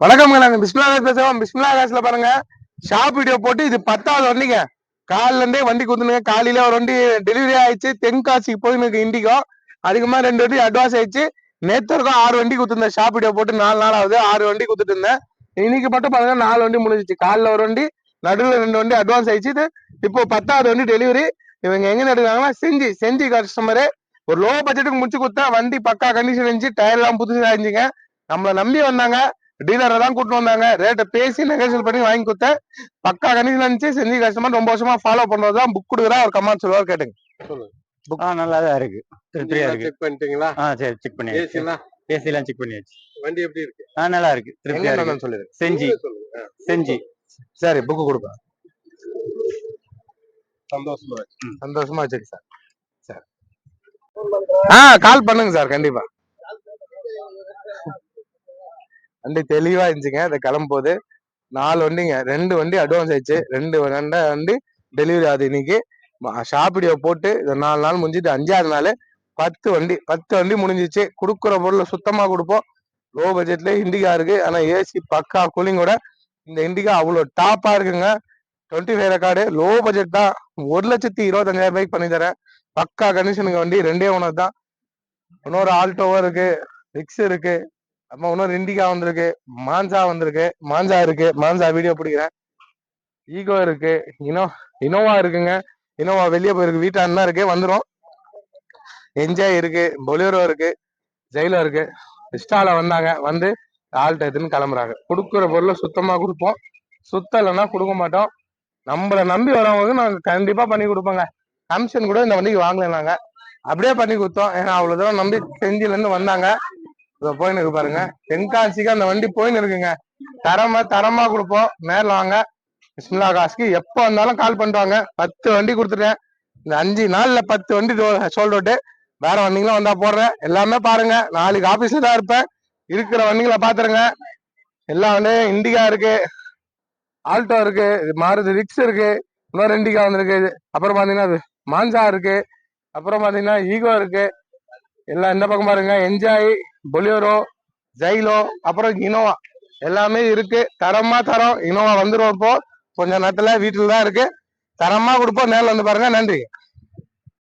வணக்கம் நாங்க பிஸ்மிலா காசு பேசுவோம் பிஸ்மிலா காசுல பாருங்க. ஷாப் வீடியோ போட்டு இது பத்தாவது வண்டிங்க. காலில இருந்தே வண்டி குத்துனுங்க காலையில ஒரு வண்டி டெலிவரி ஆயிடுச்சு. தென்காசிக்கு போய் எனக்கு இண்டிகோ. அதிகமா ரெண்டு வண்டி அட்வான்ஸ் ஆயிடுச்சு. நேத்து வரைக்கும் ஆறு வண்டி குத்துருந்தேன் ஷாப் வீடியோ போட்டு நாலு நாள் ஆகுது ஆறு வண்டி குத்துட்டு இருந்தேன் இன்னைக்கு மட்டும் பாருங்க நாலு வண்டி முடிஞ்சிச்சு. காலில் ஒரு வண்டி நடுவில் ரெண்டு வண்டி அட்வான்ஸ் ஆயிடுச்சு. இப்போ பத்தாவது வண்டி டெலிவரி இவங்க எங்க நடுக்கிறாங்கன்னா செஞ்சு செஞ்சு கஸ்டமரு ஒரு லோ பட்ஜெட்டுக்கு முடிச்சு கொடுத்தா வண்டி பக்கா கண்டிஷன் இருந்துச்சு. டயர் எல்லாம் புதுசா இருந்துச்சுங்க. நம்மளை நம்பி வந்தாங்க. டீலரை தான் கூட்டு வந்தாங்க. ரேட்டை பேசி நெகோசியேட் பண்ணி வாங்கி கொடுத்தேன் பக்கா கண்டிஷன் இருந்துச்சு செஞ்சு கஸ்டமர் ரொம்ப வருஷமா ஃபாலோ பண்றது தான் புக் கொடுக்குறா ஒரு கமெண்ட் சொல்லுவார் கேட்டுங்க. ஆ நல்லா தான் இருக்கு திருப்தியா இருக்கு. செக் பண்ணிட்டீங்களா? ஆ சரி செக் பண்ணியாச்சு. ஏசி எல்லாம்? செக் பண்ணியாச்சு. வண்டி எப்படி இருக்கு? ஆ நல்லா இருக்கு. திருப்தியா இருக்கு. செஞ்சி. சொல்லுங்க. ஆ, செஞ்சி. சரி புக்கு கொடுப்பேன் சந்தோஷமா. சந்தோஷமா வச்சிருக்கு சார். சார். ஆ கால் பண்ணுங்க சார் கண்டிப்பா. வண்டி தெளிவா இருந்துச்சுங்க. இதை கிளம்பும்போது நாலு வண்டிங்க. ரெண்டு வண்டி அட்வான்ஸ் ஆயிடுச்சு. ரெண்டு ரெண்டா வண்டி டெலிவரி ஆகுது இன்னைக்கு. ஷாப்பிடியோ போட்டு நாலு நாள் முடிஞ்சிட்டு அஞ்சாவது நாள் பத்து வண்டி பத்து வண்டி முடிஞ்சிச்சு. கொடுக்குற பொருளை சுத்தமாக கொடுப்போம். லோ பட்ஜெட்ல இண்டிகா இருக்கு. ஆனால் ஏசி பக்கா கூலிங்கோட இந்த இண்டிகா அவ்வளோ டாப்பாக இருக்குங்க. Twenty five record low budget தான். ஒரு லட்சத்தி இருபத்தஞ்சாயிரம் ரூபாய்க்கு பண்ணி தரேன். பக்கா கண்டிஷனுக்கு வண்டி ரெண்டே ஒன்று தான். இன்னொரு ஆல்டோவும் இருக்கு. ரிக்ஸ் இருக்கு. அப்புறம் இன்னொரு இண்டிகா வந்திருக்கு. மான்சா வந்திருக்கு. மான்சா இருக்கு. மான்சா வீடியோ பிடிக்கிறேன். ஈகோ இருக்கு. இனோ இனோவா இருக்குங்க. இனோவா வெளியே போயிருக்கு. வீட்டாண்ட இருக்கு. வந்துடும் என்ஜாய் இருக்கு. பொலியரோ இருக்கு. ஜெயிலோ இருக்கு. இஸ்டால வந்தாங்க. வந்து ஆல்ட்ட எதுன்னு கிளம்புறாங்க. கொடுக்குற பொருளை சுத்தமா கொடுப்போம். சுத்தலைன்னா கொடுக்க மாட்டோம். நம்மளை நம்பி வரவங்களுக்கு நாங்கள் கண்டிப்பா பண்ணி கொடுப்போங்க. கமிஷன் கூட இந்த வண்டிக்கு வாங்கல நாங்க அப்படியே பண்ணி கொடுத்தோம். ஏன்னா அவ்வளவு தூரம் நம்பி செஞ்சில இருந்து வந்தாங்க. இதை போயின்னு இருக்கு பாருங்க. தென்காசிக்கு அந்த வண்டி போயின்னு இருக்குங்க. தரமா தரமா கொடுப்போம். நேரில் வாங்க. பிஸ்மில்லா காசுக்கு எப்போ வந்தாலும் கால் பண்ணுவாங்க பத்து வண்டி கொடுத்துட்டேன். இந்த அஞ்சு நாள்ல பத்து வண்டி சோல்ட் அவுட்டு வேற வண்டிங்களும் வந்தா போடுறேன். எல்லாமே பாருங்க. நாளைக்கு ஆபீஸ்ல தான் இருப்பேன். இருக்கிற வண்டிகளை பாத்துருங்க. எல்லா வண்டியும் இண்டிகா இருக்கு. ஆல்டோ இருக்கு. இது மாருதி ரிக்ஸ் இருக்கு. இன்னொரு இண்டிகா வந்திருக்கு. அப்புறம் பாத்தீங்கன்னா இது மான்சா இருக்கு. அப்புறம் பாத்தீங்கன்னா ஈகோ இருக்கு. எல்லாம் இந்த பக்கம் பாருங்க. என்ஜாய் பொலியோரோ ஜைலோ அப்புறம் இனோவா எல்லாமே இருக்கு. தரமா தரோம். இனோவா வந்துரும் இப்போ. கொஞ்ச நேரத்துல வீட்டுல தான் இருக்கு. தரமா கொடுப்போம். நேரில் வந்து பாருங்க. நன்றி.